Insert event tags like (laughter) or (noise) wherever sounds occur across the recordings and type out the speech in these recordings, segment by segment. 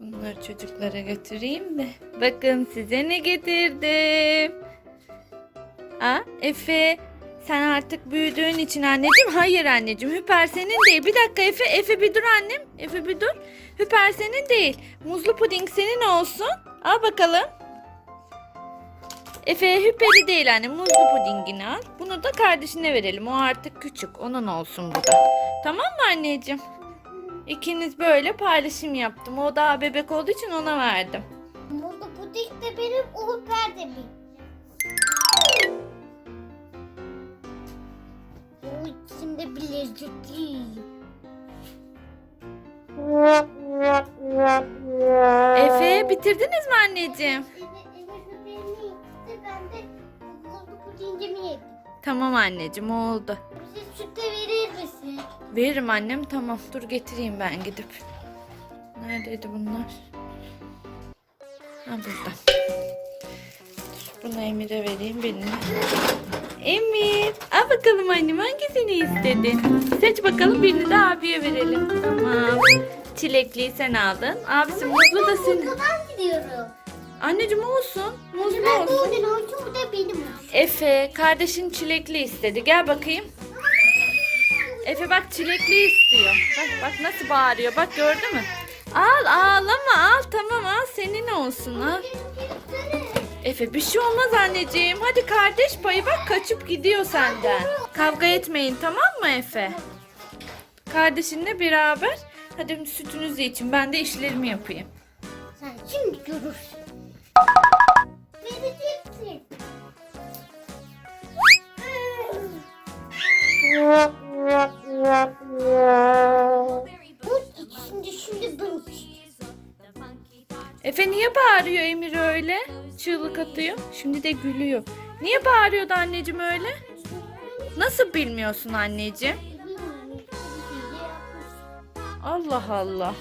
Bunları çocuklara götüreyim de. Bakın size ne getirdim. Aa, Efe sen artık büyüdüğün için anneciğim. Hayır anneciğim. Hüper senin değil. Bir dakika Efe. Efe bir dur annem. Efe bir dur. Hüper senin değil. Muzlu puding senin olsun. Al bakalım. Efe hüperi değil anne. Muzlu pudingini al. Bunu da kardeşine verelim. O artık küçük. Onun olsun bu da. Tamam mı anneciğim? İkiniz böyle paylaşım yaptım. O daha bebek olduğu için ona verdim. Burada puding de benim, o hüper de benim. O ikisinde bir lezzetli. Efe bitirdiniz mi anneciğim? Tamam anneciğim oldu. Veririm annem tamam dur getireyim ben gidip. Neredeydi bunlar? Ha burada. Bunu Emir'e vereyim birini. Emir al bakalım annem hangisini istedin? Seç bakalım birini de abiye verelim. Tamam. Çilekliyi sen aldın. Abisi muzlu da senin. Buradan gidiyorum. Anneciğim olsun. Muzlu Ben olsun. oradan olsun, bu da benim olsun. Efe kardeşin çilekli istedi. Gel bakayım. Efe bak çilekli istiyor. Bak bak nasıl bağırıyor. Bak gördü mü? Al ağlama al tamam al senin olsun al. Efe bir şey olmaz anneciğim. Hadi kardeş payı bak kaçıp gidiyor senden. Kavga etmeyin tamam mı Efe? Kardeşinle beraber. Hadi sütünüzü için ben de işlerimi yapayım. Sen şimdi görürsün. Bağırıyor Emir öyle? Çığlık atıyor. Şimdi de gülüyor. Niye bağırıyordu anneciğim öyle? Nasıl bilmiyorsun anneciğim? Allah Allah.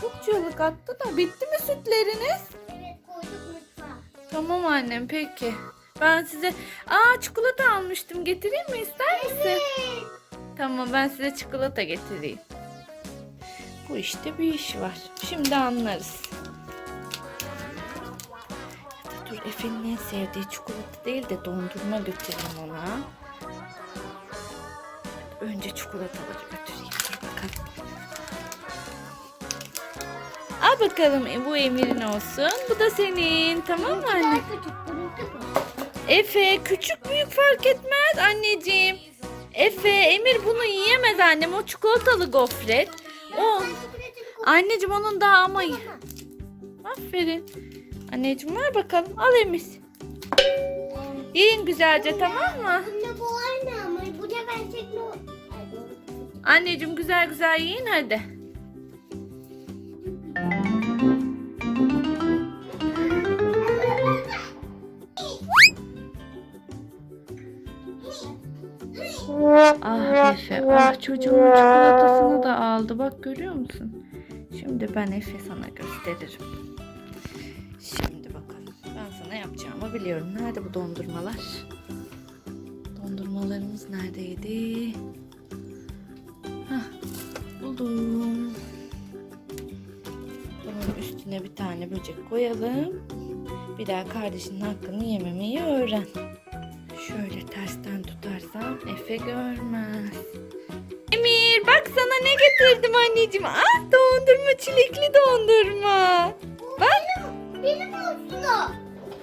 Çok çığlık attı da bitti mi sütleriniz? Evet koyduk mutfağa. Tamam annem peki. Ben size aa çikolata almıştım. Getireyim mi ister misin? Tamam ben size çikolata getireyim. Bu işte bir iş var. Şimdi anlarız. Efe'nin en sevdiği çikolata değil de dondurma götüreyim ona. Önce çikolataları götüreyim. Dur bakalım. Al bakalım e, bu Emir'in olsun. Bu da senin. Tamam mı anne? Efe küçük büyük fark etmez anneciğim. Efe Emir bunu yiyemez annem o çikolatalı gofret. O anneciğim onun daha ama aferin. Anneciğim ver bakalım al Emir. Yiyin güzelce tamam mı? Bunda bu aynı ama bu da ben tekno. Anneciğim güzel güzel yiyin hadi. Ah Efe, ah çocuğumun çikolatasını da aldı. Bak görüyor musun? Şimdi ben Efe sana gösteririm. Sana yapacağımı biliyorum. Nerede bu dondurmalar? Dondurmalarımız neredeydi? Hah, buldum. Bunun üstüne bir tane böcek koyalım. Bir daha kardeşinin hakkını yememeyi öğren. Şöyle tersten tutarsam Efe görmez. Emir bak sana ne getirdim anneciğim. Ah dondurma çilekli dondurma. Bak Benim olsun o.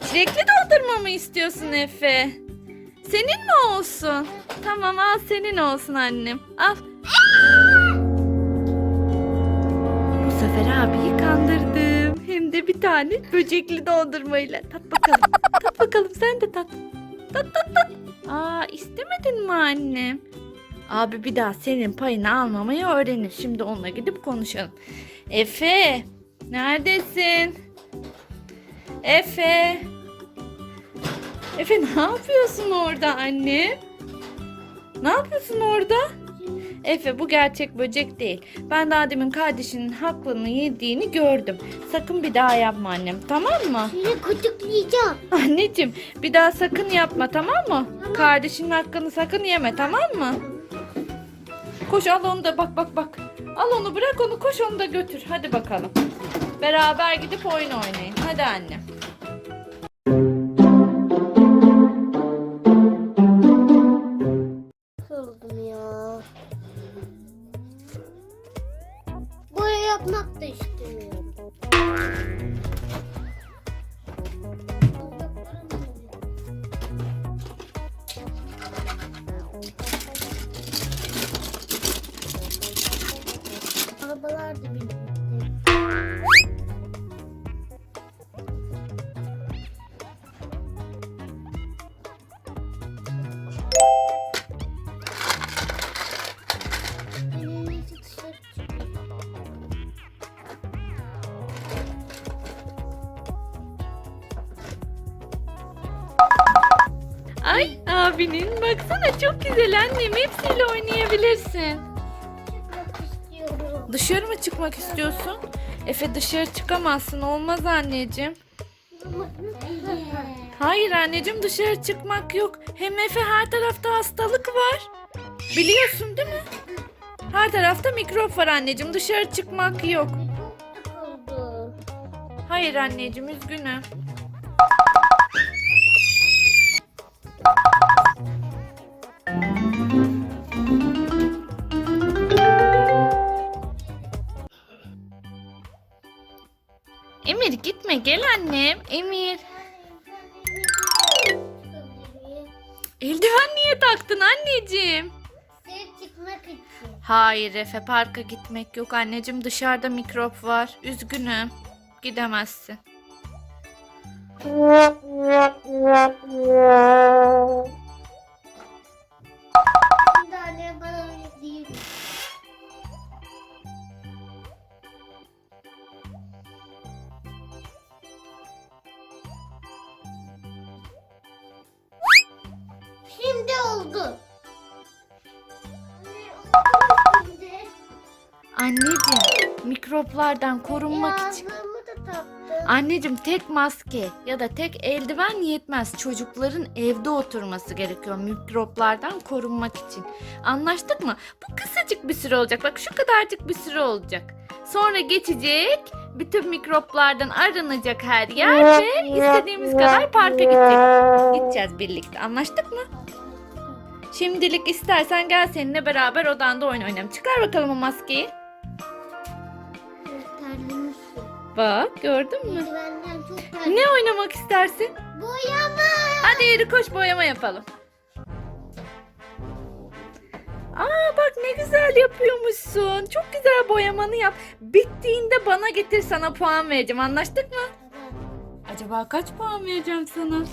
çilekli dondurma mı istiyorsun Efe? Senin mi olsun? Tamam al senin olsun annem. Al. Bu sefer abiyi kandırdım. Hem de bir tane böcekli dondurmayla. Tat bakalım. tat bakalım sen de tat. Tat tat tat. Aa istemedin mi annem? Abi bir daha senin payını almamayı öğrenir. Şimdi onunla gidip konuşalım. Efe neredesin? Efe. Efe ne yapıyorsun orada anne? Ne yapıyorsun orada? Efe bu gerçek böcek değil. Ben daha demin kardeşinin hakkını yediğini gördüm. Sakın bir daha yapma annem tamam mı? Seni gıdıklayacağım. Anneciğim bir daha sakın yapma tamam mı? Kardeşinin hakkını sakın yeme tamam mı? Koş al onu da bak bak bak. Al onu bırak onu koş onu da götür. Hadi bakalım. Beraber gidip oyun oynayın. Hadi anne. Abinin baksana çok güzel annem. Hepsiyle oynayabilirsin. Dışarı mı çıkmak istiyorsun? Efe dışarı çıkamazsın. Olmaz anneciğim. Hayır anneciğim dışarı çıkmak yok. Hem Efe her tarafta hastalık var. Biliyorsun değil mi? Her tarafta mikrop var anneciğim. Dışarı çıkmak yok. Hayır anneciğim üzgünüm. Gitme gel annem. Emir. Eldiven niye taktın anneciğim? Dışarı çıkmak için. Hayır Efe parka gitmek yok anneciğim dışarıda mikrop var. Üzgünüm. Gidemezsin. Anneciğim mikroplardan korunmak için. Yazdığımı da taktım. Anneciğim tek maske ya da tek eldiven yetmez. Çocukların evde oturması gerekiyor mikroplardan korunmak için. Anlaştık mı? Bu kısacık bir süre olacak. Bak şu kadarcık bir süre olacak. Sonra geçecek. Bütün mikroplardan arınacak her yer ve istediğimiz kadar parka gidecek. Gideceğiz birlikte. Anlaştık mı? Şimdilik istersen gel seninle beraber odanda oyun oynayalım. Çıkar bakalım o maskeyi. Bak gördün mü? Çok. Ne oynamak istersin? Boyama. Hadi yürü koş boyama yapalım. Aa bak ne güzel yapıyormuşsun. Çok güzel boyamanı yap. Bittiğinde bana getir sana puan vereceğim. Anlaştık mı? Acaba kaç puan vereceğim sana?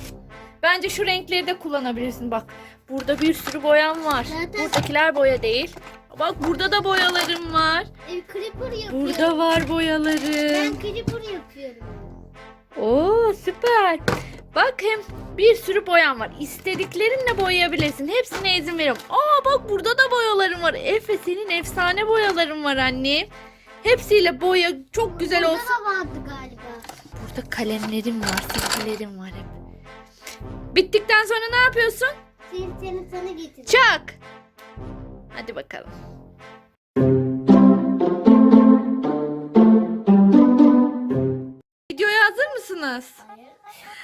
Bence şu renkleri de kullanabilirsin. Bak burada bir sürü boyam var. Zaten- Buradakiler boya değil. Bak burada da boyalarım var. E, creeper yapıyorum. Burada var boyalarım. Ben creeper yapıyorum. Oo süper. Bak hem bir sürü boyam var. İstediklerinle boyayabilirsin. Hepsine izin veriyorum. Aa bak burada da boyalarım var. Efe senin efsane boyaların var anne. Hepsiyle boya çok güzel Burada olsun. da vardı galiba. Burada kalemlerim var, silgilerim var hep. Bittikten sonra ne yapıyorsun? Seni seni sana getirdim. Çak. Hadi bakalım. Videoya hazır mısınız? Hayır.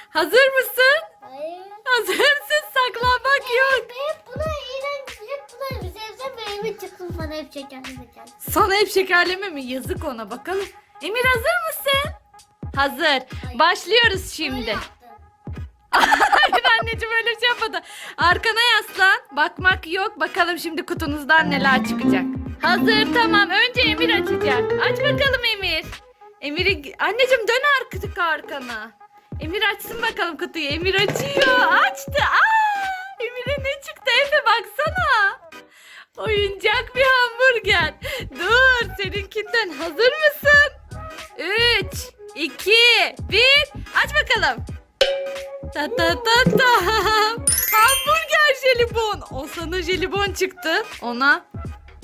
Hazır mısın? Hayır. Hazırsın saklanmak yok. Hep buna iğrenç, hep buna sevsem ve eve çıktım sana hep şekerleme geldi. Sana hep şekerleme mi? Yazık ona bakalım. Emir hazır mısın? Hazır. Başlıyoruz şimdi. Hayır anneciğim öyle bir şey yapmadı. Arkana yaslan. Bakmak yok. Bakalım şimdi kutunuzdan neler çıkacak. Hazır tamam. Önce Emir açacak. Aç bakalım Emir. Emir'i... Anneciğim dön artık arkana. Emir açsın bakalım kutuyu. Emir açıyor. Açtı. Aa! Emir'e ne çıktı Efe baksana. Oyuncak bir hamburger. Dur seninkinden hazır mısın? 3, 2, 1. Aç bakalım. Ta ta ta ta. Hamburger jelibon. O sana jelibon çıktı. Ona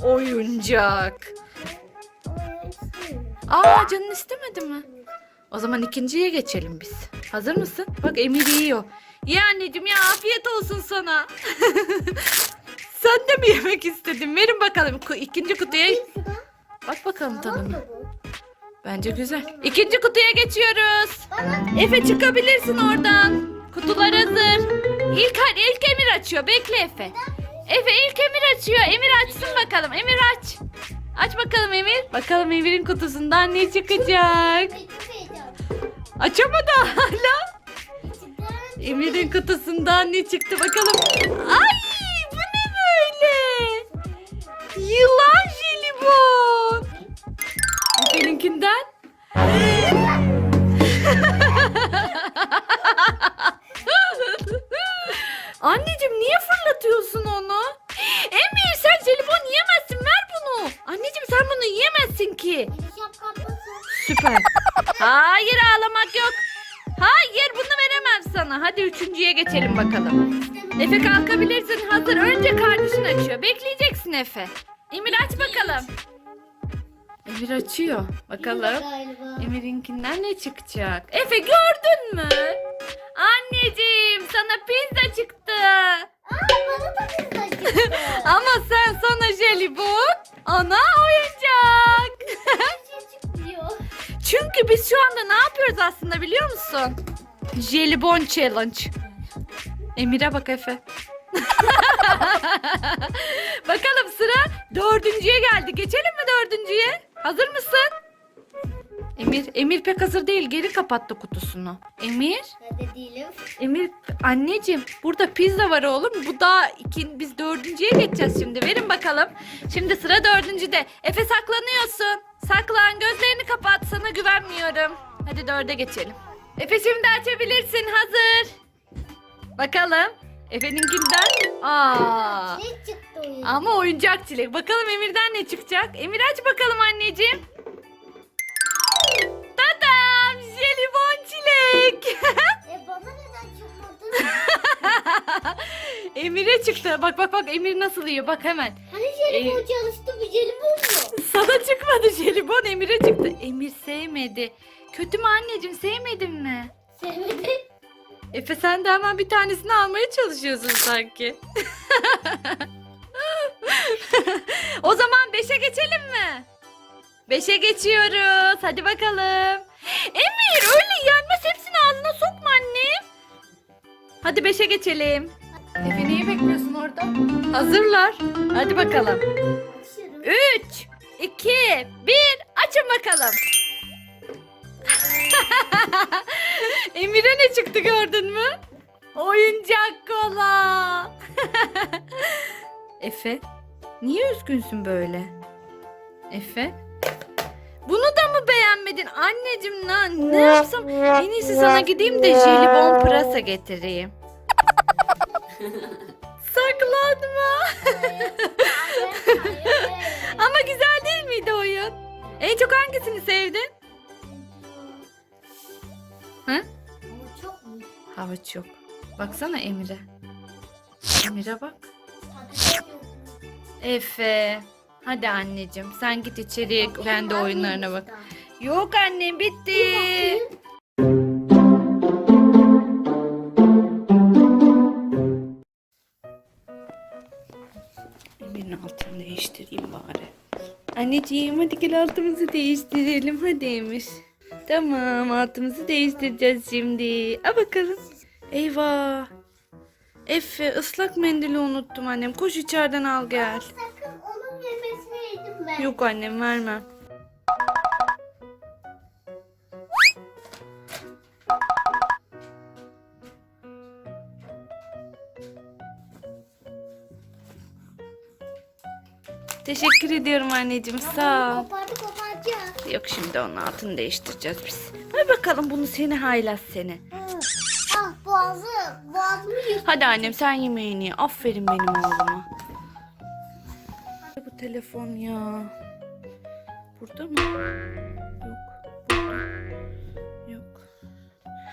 oyuncak. Aa canın istemedi mi? O zaman ikinciye geçelim biz. Hazır mısın? Bak Emir yiyor. Ye anneciğim ya afiyet olsun sana. (laughs) Sen de mi yemek istedin? Verin bakalım ikinci kutuya. Bak bakalım tadına. Bence güzel. İkinci kutuya geçiyoruz. Efe çıkabilirsin oradan. Kutular hazır. İlk, ilk Emir açıyor. Bekle Efe. Efe ilk Emir açıyor. Emir açsın bakalım. Emir aç. Aç bakalım Emir. Bakalım Emir'in kutusundan ne çıkacak. Açamadı hala. Emir'in kutusundan ne çıktı bakalım. Ay bu ne böyle? Yılan jelibon. Efe'ninkinden. Anneciğim niye fırlatıyorsun onu? Emir sen jelibon yiyemezsin ver bunu. Anneciğim sen bunu yiyemezsin ki. Süper. Hayır ağlamak yok. Hayır bunu veremem sana. Hadi üçüncüye geçelim bakalım. Efe kalkabilirsin. Hazır. Önce kardeşin açıyor. Bekleyeceksin Efe. Emir aç bakalım. Emir açıyor. Bakalım. Emir'inkinden ne çıkacak? Efe gördün mü? Anneciğim sana pizza çıktı. Aa bana da pizza çıktı. (laughs) Ama sen sana jelibon, ona oyuncak. Şey. Çünkü biz şu anda ne yapıyoruz aslında biliyor musun? Jelibon challenge. Emir'e bak Efe. (laughs) Bakalım sıra dördüncüye geldi. Geçelim mi dördüncüye? Hazır mısın? Emir, Emir pek hazır değil. Geri kapattı kutusunu. Emir, Hadi değilim. Emir anneciğim burada pizza var oğlum. Bu daha iki, biz dördüncüye geçeceğiz şimdi. Verin bakalım. Şimdi sıra dördüncüde. Efe saklanıyorsun. Saklan gözlerini kapat. Sana güvenmiyorum. Hadi dörde geçelim. Efe şimdi açabilirsin. Hazır. Bakalım. Efe'ninkinden. Aa. Ne çıktı oyun? Ama oyuncak çilek. Bakalım Emir'den ne çıkacak? Emir aç bakalım anneciğim. Çilek. E bana neden çıkmadı? (laughs) Emir'e çıktı. Bak bak bak Emir nasıl yiyor. Bak hemen. hani jelibon çalıştı bir jelibon mu? Sana çıkmadı jelibon Emir'e çıktı. Emir sevmedi. Kötü mü anneciğim sevmedin mi? Sevmedi. Efe sen de hemen bir tanesini almaya çalışıyorsun sanki. (laughs) o zaman 5'e geçelim mi? 5'e geçiyoruz. Hadi bakalım. Emir öyle yenmez annem. Hadi 5'e geçelim. Efe neyi bekliyorsun orada? Hazırlar. Hadi bakalım. Açıyorum. 3, 2, 1 açın bakalım. (laughs) Emir'e ne çıktı gördün mü? Oyuncak kola. (laughs) Efe, niye üzgünsün böyle? Efe? Bunu da mı beğenmedin? Anneciğim ne, ne yapsam? En iyisi sana gideyim de jelibon pırasa getireyim. (laughs) Saklanma. Ama güzel değil miydi oyun? En çok hangisini sevdin? Hı? Havuç yok. Baksana Emir'e. Emir'e bak. Efe. Hadi anneciğim sen git içeriye kendi Var oyunlarına mıymış bak. Yok annem bitti. Emir'in altını değiştireyim bari. Anneciğim hadi gel altımızı değiştirelim hadi Emir. Tamam altımızı değiştireceğiz şimdi. A bakalım. Eyvah. Efe ıslak mendili unuttum annem. Koş içeriden al gel. Sakın onun yemesini yedim ben. Yok annem vermem. Teşekkür ediyorum anneciğim sağ ol. Kopardı koparacağız. Yok şimdi onun altını değiştireceğiz biz. Ver bakalım bunu seni haylaz seni. Ah boğazı, boğazımı yırttı. Hadi annem sen yemeğini ye. Aferin benim oğluma. Telefon ya. Burada mı? Yok. Burada. Yok.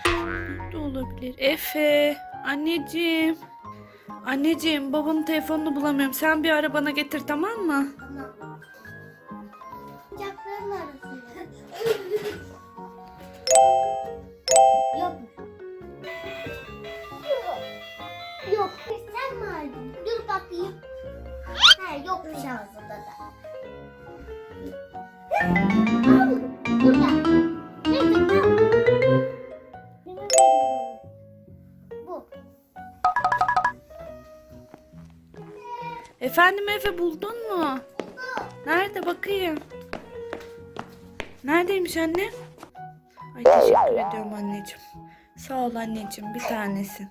Nerede olabilir? Efe. Anneciğim. Anneciğim babanın telefonunu bulamıyorum. Sen bir ara bana getir tamam mı? Efendim Efe buldun mu? Nerede bakayım? Neredeymiş anne? Ay teşekkür ediyorum anneciğim. Sağ ol anneciğim bir tanesin.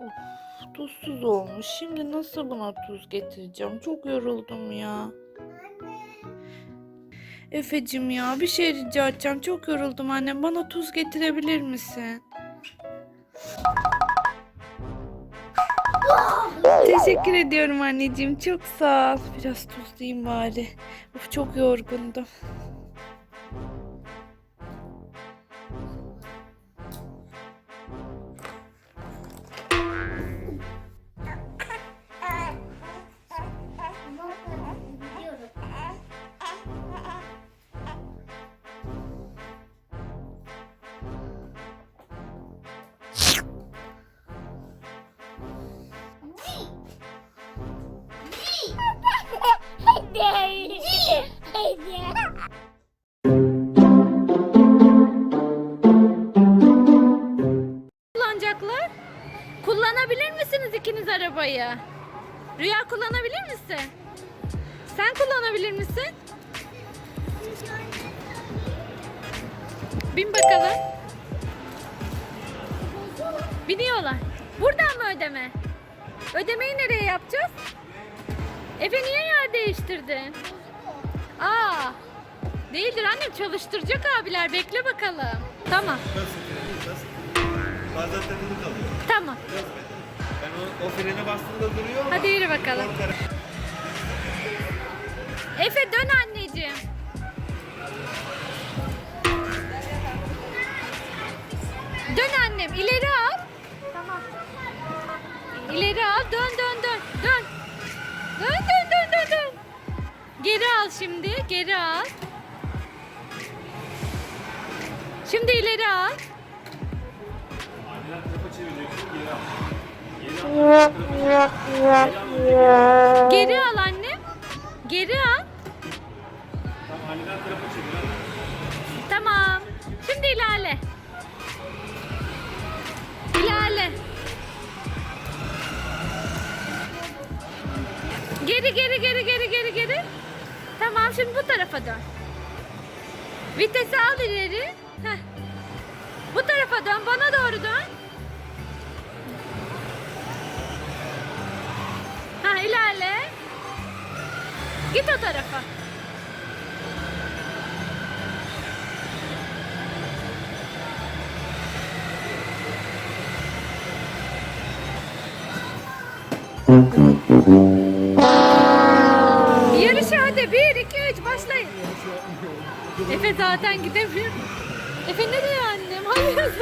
Of, tuzsuz olmuş. Şimdi nasıl buna tuz getireceğim? Çok yoruldum ya. Efecim ya bir şey rica edeceğim. Çok yoruldum annem. Bana tuz getirebilir misin? Teşekkür ediyorum anneciğim. Çok sağ ol. Biraz tuzlayayım bari. Of çok yorgundum. Arabayı? Rüya kullanabilir misin? Sen kullanabilir misin? Bin bakalım. Biniyorlar. Buradan mı ödeme? Ödemeyi nereye yapacağız? Efe niye yer değiştirdin? Aa, değildir annem çalıştıracak abiler. Bekle bakalım. Tamam? Bazen kalıyor. tamam. O, frene bastığımda duruyor Hadi yürü bakalım. Efe dön anneciğim. Dön annem ileri al. Tamam. İleri al dön dön dön dön. Dön dön dön dön dön. Geri al şimdi geri al. Şimdi ileri al. Geri al annem. Geri al. Tamam. Şimdi ilerle. İlerle. Geri geri geri geri geri geri. Tamam şimdi bu tarafa dön. Vitesi al ileri. Heh. Bu tarafa dön. Bana doğru dön. İlerle. Git o tarafa. Yarışa hadi. Bir, iki, üç başlayın. Efe zaten gidemiyor. Efe ne diyor annem? Hayır.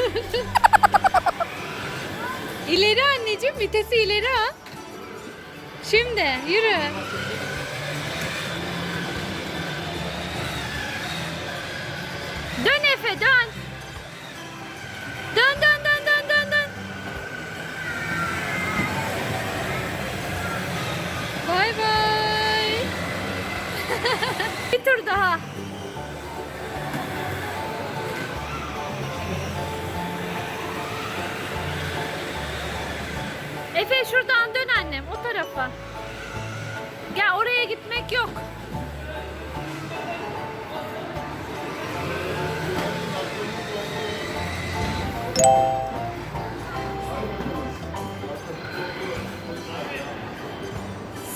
(laughs) ileri anneciğim vitesi ileri al. Şimdi yürü. Dön Efe dön. Dön dön dön dön dön dön. Bay bay. (laughs) Bir tur daha. Efe şuradan dön annem o tarafa. Gel oraya gitmek yok.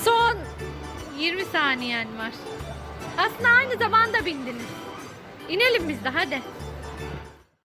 Son 20 saniyen var. Aslında aynı zamanda bindiniz. İnelim biz de hadi.